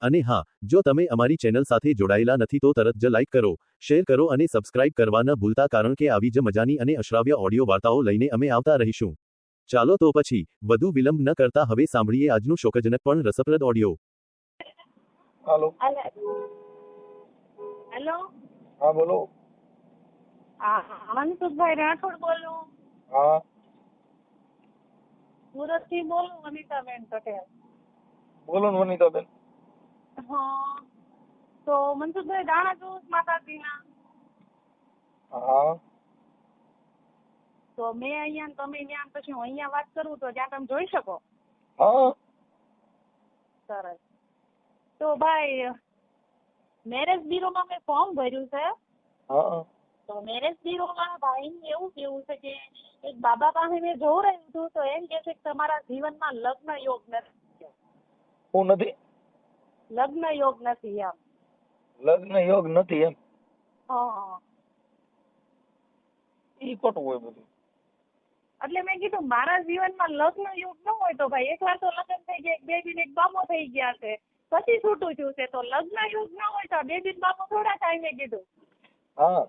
અને હા જો તમે અમારી ચેનલ સાથે જોડાયેલા નથી તો તરત જ લાઈક કરો શેર કરો અને સબસ્ક્રાઇબ કરવા ન ભૂલતા કારણ કે આવી જ મજાની અને અશ્રાવ્ય ઓડિયો વાર્તાઓ લઈને અમે આવતા રહીશું. ચાલો તો પછી વધુ વિલંબ ન કરતા હવે સાંભળીએ આજનું શોકજનક પણ રસપ્રદ ઓડિયો. હેલો. હેલો. હા બોલો. મનસુખભાઈ રાઠોડ બોલું. હા. સુરતથી બોલું વનિતાબેન પટેલ. બોલો વનિતાબેન. હા તો મનસુખભાઈ દાણા જૂસ માતાજીના હા તો મેં અહીંયા ને તમે ત્યાં પછી હું અહીંયા વાત કરું તો ત્યાં તમે જોઈ શકો હા સરસ તો ભાઈ મેરેજ બ્યુરોમાં મેં ફોર્મ ભર્યું છે હા તો મેરેજ બ્યુરોમાં ભાઈ એવું કેવું છે કે એક બાબા પાસે મેં જોઈ રહ્યું હતું તો એમ કે છે કે તમારા જીવનમાં લગ્ન યોગ નથી હું નથી લગ્ન યોગ નથી એમ. લગ્ન યોગ નથી એમ? હા. ઈ ખોટું હોય બધું. એટલે મેં કીધું મારા જીવનમાં લગ્ન યુગ ન હોય તો ભાઈ એકવાર તો લગ્ન થઈ ગયા એક બેબી ને એક બામો થઈ ગયા છે. પછી છૂટું થયું છે. તો લગ્ન યુગ ન હોય તો બેબી ને બામો થોડા થાય મેં કીધું. હા.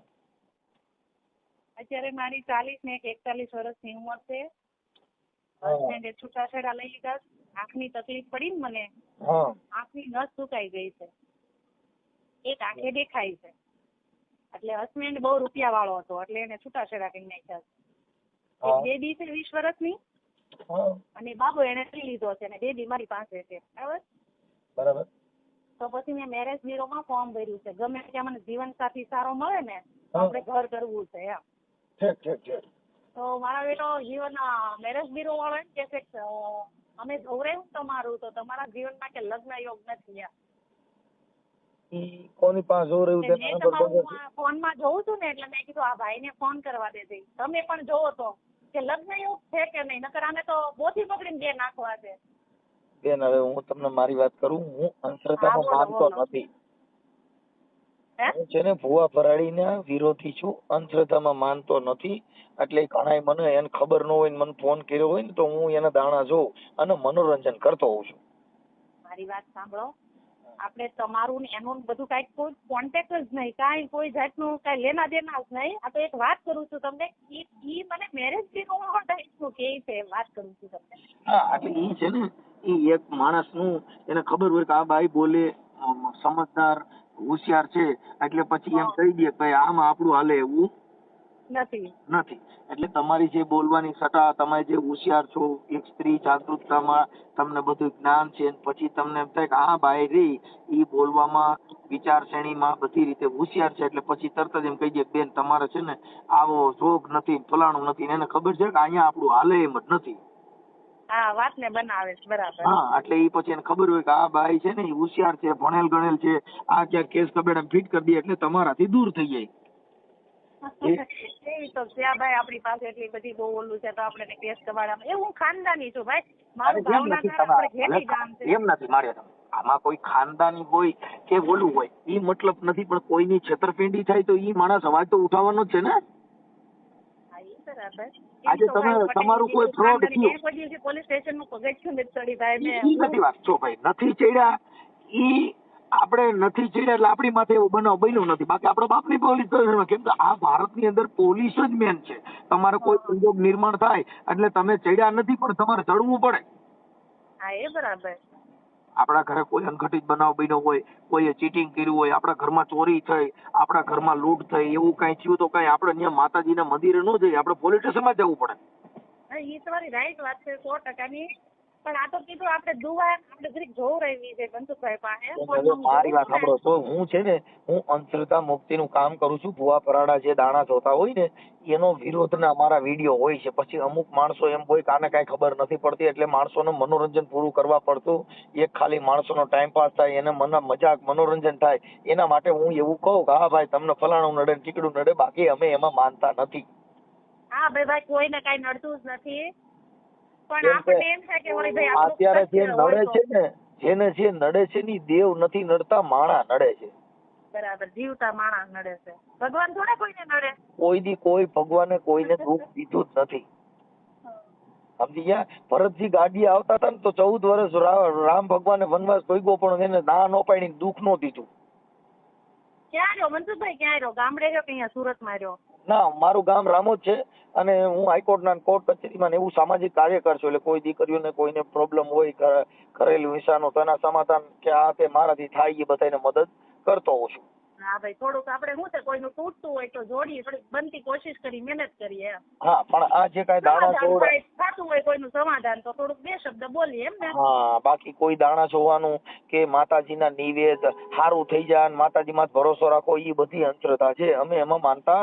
અત્યારે મારી ચાલીસ ને એક એકતાલીસ વર્ષની ઉંમર છે. હસબન્ડે છૂટાછેડા લઈ લીધા. આંખની તકલીફ પડી ને મને. આંખની નસ સુકાઈ ગઈ છે. એક આંખે દેખાય છે. એટલે હસબન્ડ બહુ રૂપિયા વાળો હતો એટલે એને છૂટાછેડા કરી નાખ્યા છે. બેબી છે વીસ વર્ષની. અને બાબો એને લઈ લીધો છે અને બેબી મારી પાસે છે. બરાબર? બરાબર. તો પછી મેં મેરેજ બ્યુરોમાં ફોર્મ ભર્યું છે. ગમે ત્યાં મને જીવન સાથી સારો મળે ને આપણે ઘર કરવું છે એમ. ઠીક ઠીક ઠીક. તો મારા બેટો જીવન મેરેજ બ્યુરો વાળો એમ કે છે અમે ગૌરવ તમારું તો તમારા જીવનમાં કે લગ્ન યોગ નથી કોની પાસે રહ્યું એટલે તેને મેં જોઉં છું ને એટલે મેં કીધું આ ભાઈ ને ફોન કરવા દેતી તમે પણ જોવો તો કે લગ્ન યોગ છે કે નહીં? નકર આને તો બોથી પકડીને બે નાખવા છે. બેન હવે હું તમને મારી વાત કરું. હું હા, અંધશ્રદ્ધામાં માનતો નથી. હે? છે ને ભુવા ભરાડીના વિરોધી છું. અંધશ્રદ્ધામાં માનતો નથી. એટલે ઘણાય મને એને ખબર ન હોય ને મને ફોન કર્યો હોય ને તો હું એના દાણા જોઉં અને મનોરંજન કરતો હોઉં છું. મારી વાત સાંભળો. આપણે તમારું ને એનું બધું કાંઈક કોઈ કોન્ટેક્ટ જ નહીં. કાંઈ કોઈ જાતનું કાંઈ લેના દેના જ નહીં. આ તો એક વાત કરું છું તમને. ઈ ઈ મને મેરેજ બ્યુરો ટાઈપનું કે છે વાત કરું છું તમને. હા એટલે ઈ છે ને ઈ એક માણસનું એને ખબર હોય કે આ બાઈ બોલે સમજદાર હોશિયાર છે એટલે પછી એમ કહી દે કે આમાં આપણું હાલે એવું? નથી. નથી. એટલે તમારી જે બોલવાની સટા તમે જે હોશિયાર છો એક સ્ત્રી જાગૃતતામાં તમને બધું જ્ઞાન છે પછી તમને એમ થાય કે આ બાય રહી એ બોલવામાં વિચાર શ્રેણીમાં બધી રીતે હોશિયાર છે એટલે પછી તરત જ એમ કહી દે બેન તમારે છે ને આવો જોગ નથી ફલાણું નથી એને ખબર છે કે અહીંયા આપણું હાલે એમ જ નથી. હા વાતને બનાવે છે બરાબર. હા એટલે ઈ પછી એને ખબર હોય કે આ ભાઈ છે ને ઈ હોશિયાર છે ભણેલ ગણેલ છે આ ક્યાંક કેસ કબેડા ફિટ કરી દે એટલે તમારાથી દૂર થઈ જાય. તો ભાઈ આપણી પાસે એટલી બધી બહુ ઓલું છે તો આપણે કેસ કબાડામાં એ હું ખાનદાની છું ભાઈ. મારું એમ નથી મારે આમાં કોઈ ખાનદાની હોય કે ઓલું હોય ઈ મતલબ નથી પણ કોઈની છેતરપિંડી થાય તો ઈ માણસ અવાજ તો ઉઠાવવાનો જ છે ને. બરાબર. આજે તમે- તમારું કોઈ જેવું થયું. કોઈ દિવસે પોલીસ સ્ટેશનનું પગથિયું નથી ચડી ભાઈ મેં નથી વાત. જો ભાઈ નથી ચડ્યા ઈ આપણે નથી ચડ્યા એટલે આપણી માથે એવો બનાવ બન્યો નથી. બાકી બાપ બાપની પોલીસ સ્ટેશનમાં. કેમ કે આ ભારતની અંદર પોલીસ જ મેન છે. તમારે કોઈ સંજોગ નિર્માણ થાય એટલે તમે ચડ્યા નથી પણ તમારે ચડવું પડે. હા એ બરાબર. આપણા ઘરે કોઈ અનઘટિત બનાવ બન્યો હોય, કોઈએ ચીટિંગ કર્યું હોય, આપણા ઘરમાં ચોરી થઈ, આપણા ઘરમાં લૂંટ થઈ, એવું કઈ થયું તો કઈ આપણે ત્યાં માતાજીના મંદિરે ન જઈએ, આપણે પોલીસ સ્ટેશનમાં જવું પડે. એ તમારી રાઈટ વાત છે, સો ટકાની. પણ આ તો કીધું આપણે દુવા આપણે જરીક જોવું રહેવી છે બંતુભાઈ પાસે. મારી વાત સાંભળો. તો હું છે ને હું અંધશ્રદ્ધા મુક્તિનું કામ કરું છું. ભુવા પરાડા જે દાણા જોતા હોય ને એનો વિરોધના અમારા વીડિયો હોય છે. પછી અમુક માણસો એમ હોય કાને કાંઈ ખબર નથી પડતી એટલે માણસોને મનોરંજન પૂરું કરવા પડતું. એક ખાલી માણસોનો ટાઈમ પાસ થાય એને મનના મજાક મનોરંજન થાય. એના માટે હું એવું કહું કે હા ભાઈ તમને ફલાણું નડે ને ટીકડું નડે બાકી અમે એમાં માનતા નથી. હા ભાઈ ભાઈ કોઈને કાંઈ નડતું જ નથી. અત્યારે જે નડે છે ને જેને જે નડે છે ની દેવ નથી નડતા માણા નડે છે. બરાબર જીવતા માણસ નડે છે. ભગવાન થોડા કોઈને નડે? કોઈ દી કોઈ ભગવાને કોઈને દુઃખ દીધું જ નથી. સમજી ગયા? ભરતજી ગાડી આવતા હતા ને તો ચૌદ વર્ષ રામ ભગવાને વનવાસ ભોગવો પણ એને ના નો પાડી દુઃખ નો દીધું. ક્યાં રહ્યો? મનસુખભાઈ ક્યાં રહ્યો? ગામડે રહ્યો કે અહીંયા સુરતમાં રહ્યો? ના મારું ગામ રામોદ છે અને હું હાઈકોર્ટના કોર્ટ કચેરીમાં એવું સામાજિક કાર્યકર છું એટલે કોઈ દીકરીઓને કોઈને પ્રોબ્લેમ હોય ઘરેલું હિંસાનો તો એના સમાધાન કે આ તે મારાથી થાય એ બધાને મદદ કરતો હોઉં છું. હા ભાઈ થોડુંક આપણે શું છે કોઈનું તૂટતું હોય તો જોડીએ થોડીક બનતી કોશિશ કરી મહેનત કરીએ હા પણ આ જે કાંઈ દાણા થતું હોય કોઈનું સમાધાન તો થોડુંક બે શબ્દ બોલીએ એમ ને. હા બાકી કોઈ દાણા જોવાનું કે માતાજીના નિવેદ સારું થઈ જાય માતાજી માતાજીમાં ભરોસો રાખો એ બધી અંતરતા છે. અમે એમાં માનતા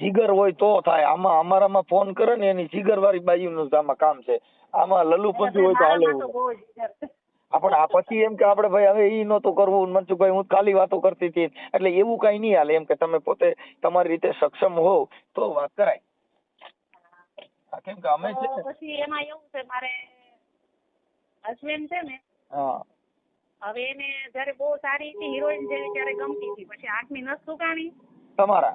જીગર હોય તો થાય. આમાં અમારામાં ફોન કરે ને એની જીગર વાળી બાજુનું જ આમાં કામ છે. આમાં લલ્લુ પંચુ હોય તો હાલે. આપણે આ પછી એમ કે આપણે ભાઈ હવે ઈ નહોતું કરવું. મનસુખભાઈ હું ખાલી વાતો કરતી હતી. એટલે એવું કઈ નહીં હાલે. એમ કે તમે પોતે તમારી રીતે સક્ષમ હોવ તો વાત કરાય. કેમ કે અમે છે પછી એમાં એવું છે મારે હસબન્ડ છે ને હા. હવે એને જયારે બહુ સારી હતી હિરોઈન જેવી ત્યારે ગમતી હતી. પછી આઠમી નસ સુકાણી. તમારા?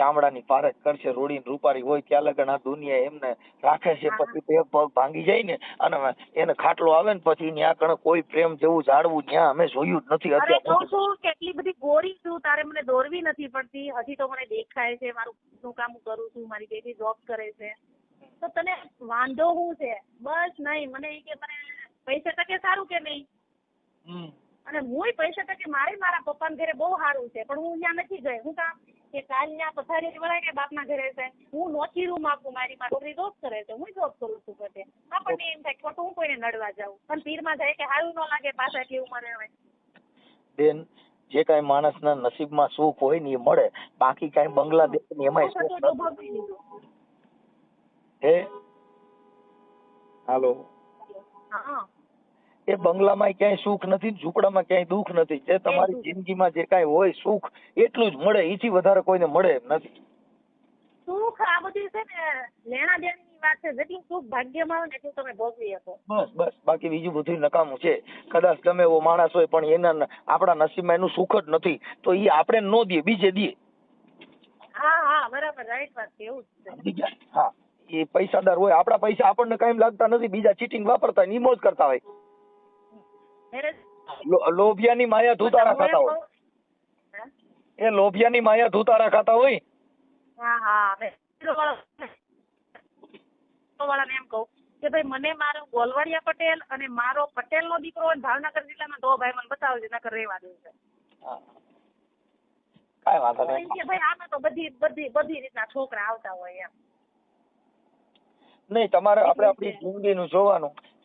ચામડાની પારખ કરશે રોડી રૂપારી હોય ત્યાં લગન આ દુનિયા એમને રાખે છે પછી તે પગ ભાંગી જાય ને અને એને ખાટલો આવે ને પછી ત્યાં કણ કોઈ પ્રેમ જેવું જાળવું ત્યાં અમે જોયું જ નથી. અરે કહું અત્યારે છું કેટલી બધી ગોરી છું તારે મને દોરવી નથી પડતી. હજી તો મને દેખાય છે મારું શું કામ કરું છું મારી બેબી જોબ કરે છે. તો તને વાંધો હું છે? બસ નહીં મને એ કે મને પૈસા ટકે સારું કે નહીં? અને હુંય પૈસા ટકે મારે મારા પપ્પાના ઘરે બહુ સારું છે પણ હું ત્યાં નથી ગઈ. હું કામ કે કાલ ના પથારી વળાય કે બાપના ઘરે છે હું નોખી રૂમ આપું મારી મારી છોકરી જોબ કરે છે. હું જોબ કરું છું બધે. આપણને એમ થાય ખોટું હું કોઈને નડવા જાઉં. પણ પીરમાં જાય કે સારું ન લાગે પાછા એટલી ઉંમરે હોય બેન જે કાંઈ માણસના નસીબમાં સુખ હોય ને એ મળે. બાકી કઈ બંગલાદેશ ને લીધું. હે? હાલો હા. એ બંગલામાં ક્યાંય સુખ નથી ને ઝૂંપડામાં ક્યાંય દુઃખ નથી. જે તમારી જિંદગીમાં જે કાંઈ હોય સુખ એટલું જ મળે. એથી વધારે કોઈને મળે એમ નથી. સુખ આ બધી છે ને લેણા દેણીની વાત છે. જેટલું સુખ ભાગ્યમાં ને એટલું તમે ભોગવી શકો. બસ બસ. બાકી બીજું બધું નકામું છે. કદાચ ગમે એવો માણસ હોય પણ એના આપણા નસીબમાં એનું સુખ જ નથી. તો એ આપણે નો દઈએ બીજે દઈએ. હા હા બરાબર. રાઈટ વાત છે એવું જ છે. હા. એ પૈસાદાર હોય આપણા પૈસા આપણને કઈ લાગતા નથી. બીજા ચીટિંગ વાપરતા હોય નિમોજ કરતા હોય. લોભિયાની માયા ધૂતારા ખાતા હોય. એ લોભિયાની માયા ધૂતારા ખાતા હોય? હા હા વાળાને એમ કહું કે ભાઈ મને મારો ગોલવાડિયા પટેલ અને મારો પટેલનો દીકરો હોય ને ભાવનગર જિલ્લામાં તો ભાઈ મને બતાવજો નકર રહેવા દેવું છે કાંઈ વાંધો નહીં. કે ભાઈ આમાં તો બધી બધી બધી રીતના છોકરા આવતા હોય એમ. નહીં તમારે આપણે આપણી જિંદગીનું જોવાનું.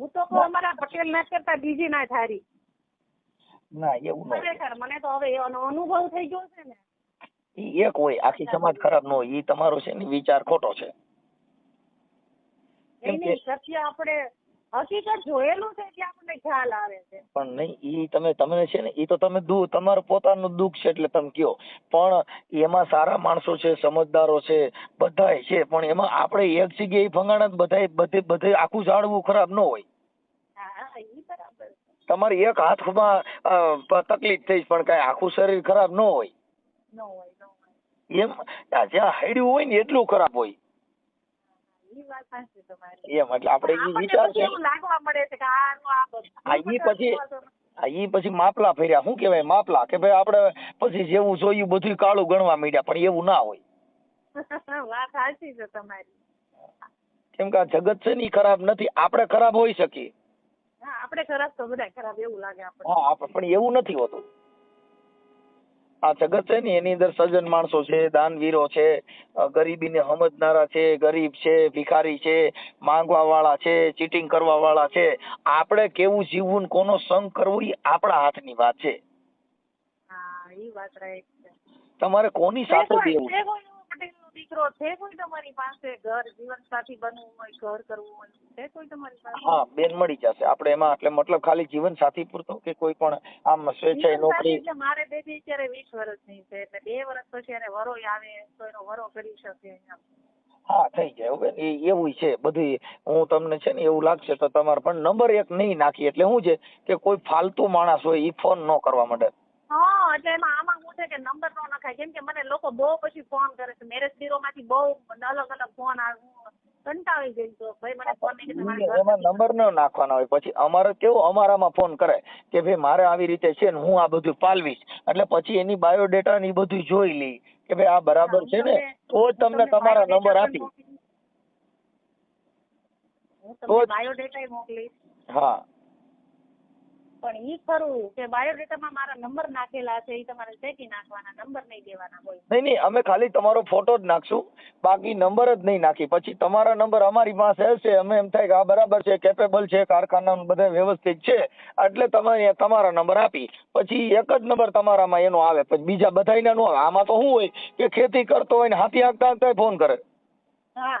હું તો કહું અમારા પટેલ ના કરતા બીજી ના થારી ના એવું ના ખરેખર મને તો હવે એનો અનુભવ થઈ ગયો છે ને. ઈ એક હોય આખી સમાજ ખરાબ ન હોય ઈ તમારો છે ને વિચાર ખોટો છે. સત્ય આપણે હકીકત જોયેલું છે એટલે આપણને ખ્યાલ આવે છે. પણ નહીં ઈ તમે તમને છે ને ઈ તો તમે દુ તમારું પોતાનું દુઃખ છે એટલે તમે કયો. પણ એમાં સારા માણસો છે સમજદારો છે બધાય છે પણ એમાં આપણે એક જગ્યાએ ભંગાણા બધાય બધે બધે આખું ઝાડવું ખરાબ ન હોય. તમારે એક હાથમાં તકલીફ થઈ પણ કાંઈ આખું શરીર ખરાબ ન હોય. એમ જ્યાં હાડ્યું હોય ને એટલું ખરાબ હોય. એમ એટલે આપણે ઈ વિચાર છે. લાગવા મળે છે કે આ આ ઈ પછી ઈ પછી માપલા ફેર્યા. શું કહેવાય માપલા? કે ભાઈ આપણે પછી જેવું જોયું બધું કાળું ગણવા માંડ્યા પણ એવું ના હોય. વાત સાચી છે તમારી. કેમ કે આ જગત છે ને ઈ ખરાબ નથી. આપણે ખરાબ હોઈ શકીએ. હા આપણે ખરાબ તો બધા ખરાબ એવું લાગે હા આપણે પણ એવું નથી હોતું. આ જગત છે ને એની અંદર સજ્જન માણસો છે દાનવીરો છે ગરીબી ગરીબીને સમજનારા છે ગરીબ છે ભિખારી છે માંગવા વાળા છે ચીટિંગ કરવા વાળા છે. આપણે કેવું જીવવું કોનો સંગ કરવો એ આપણા હાથની વાત છે. હા વાત છે. તમારે કોની સાથે કોઈ દીકરો છે કોઈ તમારી પાસે? ઘર જીવન સાથી બનવું હોય ઘર કરવું હોય છે કોઈ તમારી પાસે? હા બેન મળી જશે. આપણે એમાં એટલે મતલબ ખાલી જીવન સાથી પૂરતો કે કોઈ પણ આમ સ્વેચ્છાએ નોકરી? એટલે મારે બેબી અત્યારે 20 વર્ષની છે એટલે બે વર્ષ પછી એને વરો આવે તો એનો વરો કરી શકે એમ. હા થઈ જાય. હવે એ એવું છે બધું હું તમને છે ને એવું લાગશે તો તમારે પણ નંબર એક નહીં નાખી. એટલે શું છે કે કોઈ ફાલતુ માણસ હોય એ ફોન ન કરવા માંડે. હા એટલે એમાં કે નંબર નો નખાય. કેમ કે મને લોકો બહુ પછી ફોન કરે છે. મેરેજ બ્યુરો માંથી બહુ અલગ અલગ ફોન આવે. કંટાળી ગઈ તો ભાઈ મને ફોન નહીં કે એમાં નંબર ન નાખવાના હોય. પછી અમારે કેવું? અમારામાં ફોન કરે કે ભાઈ મારે આવી રીતે છે ને હું આ બધું પાલવીશ. એટલે પછી એની બાયોડેટા ને એ બધું જોઈ લઈ કે ભાઈ આ બરાબર છે ને? તો જ તમને તમારા નંબર આપી તો બાયોડેટા મોકલીશ. હા. પણ ઈ ખરું કે બાયોડેટામાં મારા નંબર નાખેલા છે ઈ તમારે ચેકી નાખવાના નંબર નહીં દેવાના હોય. નહીં નહીં અમે ખાલી તમારો ફોટો જ નાખશું બાકી નંબર જ નહીં નાખી. પછી તમારા નંબર અમારી પાસે હશે અમે એમ થાય કે આ બરાબર છે કેપેબલ છે કારખાના બધા વ્યવસ્થિત છે એટલે તમે તમારા નંબર આપી. પછી એક જ નંબર તમારામાં એનો આવે પછી બીજા બધાયના નો આવે. આમાં તો શું હોય કે ખેતી કરતો હોય ને હાથી હાંકતા હાંકતા ફોન કરે. હા.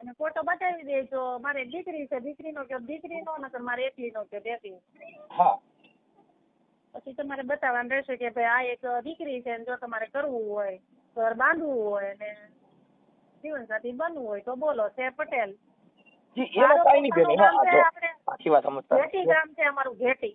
અને ફોટો બતાવી દેજો. મારે દીકરી છે દીકરીનો કયો દીકરીનો નકર મારે એકલીનો કયો બેટી. હા. પછી તમારે બતાવવાનું રહેશે કે ભાઈ આ એક દીકરી છે જો તમારે કરવું હોય ઘર બાંધવું હોય ને જીવનસાથી બનવું હોય તો બોલો છે પટેલ. જી એમાં કાંઈ નહીં બેન હા આખી વાત સમજતા ઘેટી ગામ છે અમારું ઘેટી.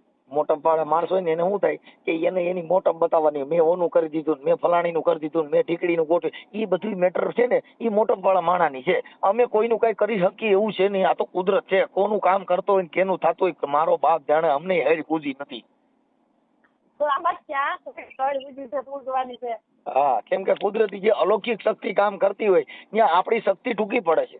મોટપ પાડે માણસ હોય ને એને શું થાય કે એને એની મોટમ બતાવવાની. મેં ઓનું કરી દીધું મેં મેં ફલાણીનું કરી દીધું મેં ઢીકડીનું ગોઠવ્યું. એ બધું મેટર છે ને એ મોટપ વાળા માણાની છે. અમે કોઈનું કઈ કરી શકીએ એવું છે નહીં. આ તો કુદરત છે. કોનું કામ કરતો હોય ને કેનું થતું હોય મારો બાપ જાણે અમને હેડ કૂદી નથી. હા કેમ કે કુદરતી જે અલૌકિક શક્તિ કામ કરતી હોય ત્યાં આપણી શક્તિ ટૂંકી પડે છે.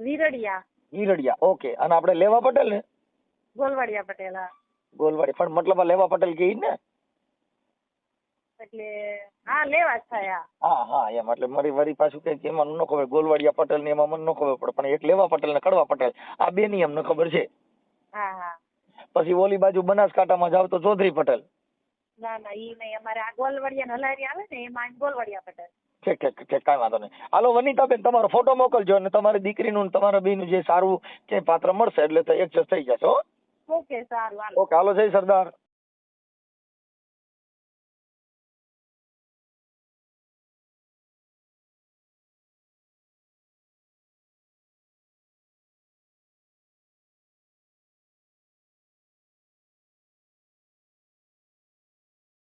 વીરડિયા. ઈરડિયા ઓકે. અને આપણે લેવા પટેલ ને? ગોલવાડિયા પટેલ હા. ગોલવાડી પણ મતલબ આ લેવા પટેલ કે ઈ ને? એટલે હા લેવા થયા હા. હા એમ. એટલે મારી વરી પાછું કઈ એમાં ન ખબર. ગોલવાડિયા પટેલ ને એમાં મને ન ખબર પડે. પણ એક લેવા પટેલ ને કડવા પટેલ. આ બે ની અમને ખબર છે. હા હા. પછી ઓલી બાજુ બનાસકાંઠામાં જાવ તો ચૌધરી પટેલ. ના ના ઈ નહીં. અમારે આ ગોલવાડિયા નલારી આવે ને એમાં ગોલવાડિયા પટેલ. ઠીક ઠીક ઠીક કાંઈ વાંધો નહીં. હાલો વનિતાબેન તમારો ફોટો મોકલજો અને તમારી દીકરીનું ને તમારા બેનું જે સારું જે પાત્ર મળશે એટલે એડજસ્ટ થઈ જશે હો. ઓકે સારું ઓકે હાલો જય સરદાર.